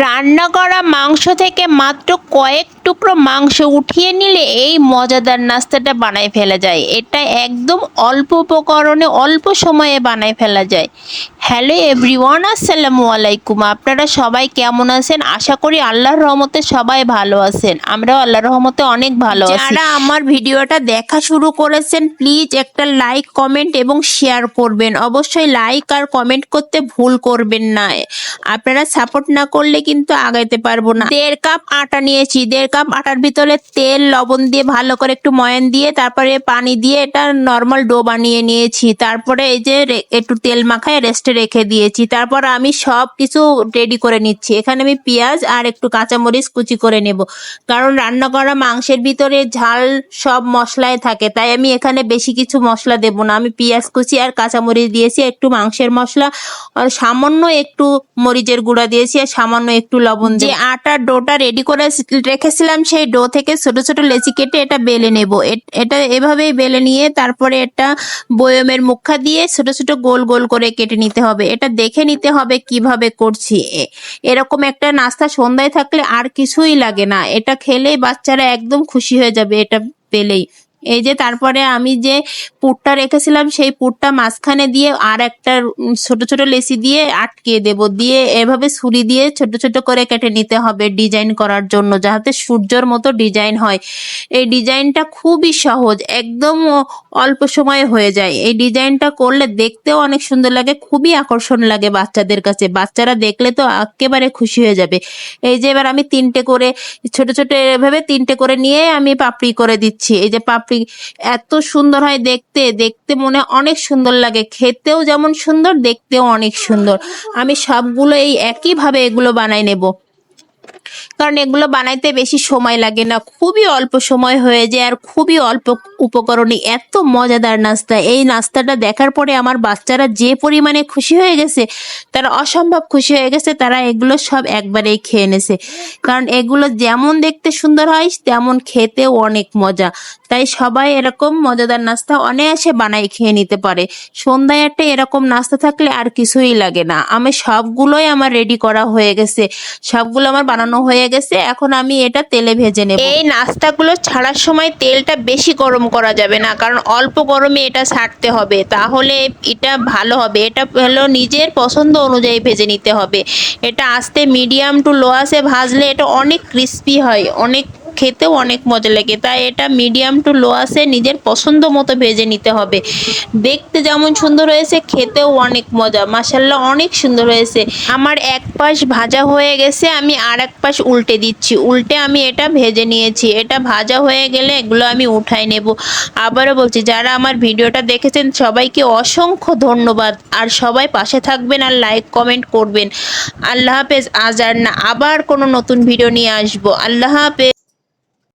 রান্না করা মাংস থেকে মাত্র কয়েক টুকরো মাংস উঠিয়ে নিলে এই মজাদার নাস্তাটা বানায় ফেলা যায়। এটা একদম অল্প উপকরণে অল্প সময়ে বানায় ফেলা যায়। হ্যালো এভরিওয়ান, আসসালামু আলাইকুম। আপনারা সবাই কেমন আছেন? আশা করি আল্লাহর রহমতে সবাই ভালো আছেন। আমরাও আল্লাহর রহমতে অনেক ভালো আছি। যারা আমার ভিডিওটা দেখা শুরু করেছেন প্লিজ একটা লাইক কমেন্ট এবং শেয়ার করবেন। অবশ্যই লাইক আর কমেন্ট করতে ভুল করবেন না। আপনারা সাপোর্ট না করলে কিন্তু আগাইতে পারব না। দেড় কাপ আটা নিয়েছি, দেড় কাপ আটার ভিতরে তেল লবণ দিয়ে ভালো করে একটু ময়ান দিয়ে তারপরে পানি দিয়ে এটা নর্মাল ডো বানিয়ে নিয়েছি। তারপরে এই যে একটু তেল মাখায় রেস্টে রেখে দিয়েছি। তারপর আমি সব কিছু রেডি করে নিচ্ছি। এখানে আমি পেঁয়াজ আর একটু কাঁচামরিচ কুচি করে নেব। কারণ রান্না করা মাংসের ভিতরে ঝাল সব মশলায় থাকে। তাই আমি এখানে বেশি কিছু মশলা দেব না। আমি পেঁয়াজ কুচি আর কাঁচামরিচ দিয়েছি একটু মাংসের মশলা। আর সামান্য একটু মরিচের গুঁড়া দিয়েছি আর সামান্য একটু লবণ দিয়ে আটার ডোটা রেডি করে রেখেছিলাম সেই ডো থেকে ছোট ছোট লেচি কেটে এটা বেলে নেব। এটা এভাবেই বেলে নিয়ে তারপরে এটা বয়মের মুখা দিয়ে ছোট ছোট গোল গোল করে কেটে নিতে হবে। এটা দেখে নিতে হবে কীভাবে করছি। এরকম একটা নাস্তা সন্ধ্যায় থাকলে আর কিছুই লাগে না। এটা খেলেই বাচ্চারা একদম খুশি হয়ে যাবে এটা পেলেই। এই যে তারপরে আমি যে পুরটা রেখেছিলাম, সেই পুরটা মাঝখানে দিয়ে আর একটা ছোট ছোট লেসি দিয়ে আটকে দেব। দিয়ে এভাবে ছুরি দিয়ে ছোট ছোট করে কেটে নিতে হবে ডিজাইন করার জন্য যাতে সূর্যর মতো ডিজাইন হয়। এই ডিজাইনটা খুবই সহজ, একদম অল্প সময়ে হয়ে যায়। এই ডিজাইনটা করলে দেখতেও অনেক সুন্দর লাগে, খুবই আকর্ষণ লাগে বাচ্চাদের কাছে। বাচ্চারা দেখলে তো একেবারে খুশি হয়ে যাবে। এই যে এবার আমি তিনটে করে, ছোট ছোট এভাবে তিনটে করে নিয়ে আমি পাপড়ি করে দিচ্ছি। এই যে পাপড়ি এত সুন্দর হয় দেখতে দেখতে মনে অনেক সুন্দর লাগে। খেতেও যেমন সুন্দর, দেখতেও অনেক সুন্দর। আমি সবগুলো এই একইভাবে এগুলো বানাই নেব। কারণ এগুলো বানাইতে বেশি সময় লাগে না। খুবই অল্প সময় হয়ে যায় আর খুবই অল্প উপকরণে এত মজাদার নাস্তা। এই নাস্তাটা দেখার পরে আমার বাচ্চারা যে পরিমাণে খুশি হয়ে গেছে, তারা অসম্ভব খুশি হয়ে গেছে, তারা এগুলো সব একবারেই খেয়ে নেছে। কারণ এগুলো যেমন দেখতে সুন্দর হয়, তেমন খেতেও অনেক মজা। তাই সবাই এরকম মজাদার নাস্তা অনায়াসে বানাই খেয়ে নিতে পারে। সন্ধ্যায় একটা এরকম নাস্তা থাকলে আর কিছুই লাগে না। আমি সবগুলোই আমার রেডি করা হয়ে গেছে। সবগুলো আমার বানানো হয়ে গেছে, এখন আমি এটা তেলে ভেজে নেব। এই নাস্তাগুলো ছাড়ার সময় তেলটা বেশি গরম করা যাবে না, কারণ অল্প গরমে এটা ছাড়তে হবে। তাহলে এটা ভালো হবে। এটা হলো নিজের পছন্দ অনুযায়ী ভেজে নিতে হবে। এটা আস্তে মিডিয়াম টু লো আসে ভাজলে এটা অনেক ক্রিস্পি হয়, অনেক খেতেও অনেক মজা লাগে। তাই এটা মিডিয়াম টু লো আসে নিজের পছন্দ মতো ভেজে নিতে হবে। দেখতে যেমন সুন্দর হয়েছে, খেতেও অনেক মজা। মাসাল্লাহ অনেক সুন্দর হয়েছে। আমার এক পাশ ভাজা হয়ে গেছে, আমি আর এক পাশ উল্টে দিচ্ছি। উল্টে আমি এটা ভেজে নিয়েছি। এটা ভাজা হয়ে গেলে এগুলো আমি উঠাই নেব। আবারও বলছি, যারা আমার ভিডিওটা দেখেছেন, সবাইকে অসংখ্য ধন্যবাদ। আর সবাই পাশে থাকবেন আর লাইক কমেন্ট করবেন। আল্লাহ হাফেজ, আজ আর না, আবার কোনো নতুন ভিডিও নিয়ে আসব। আল্লাহ হাফেজ।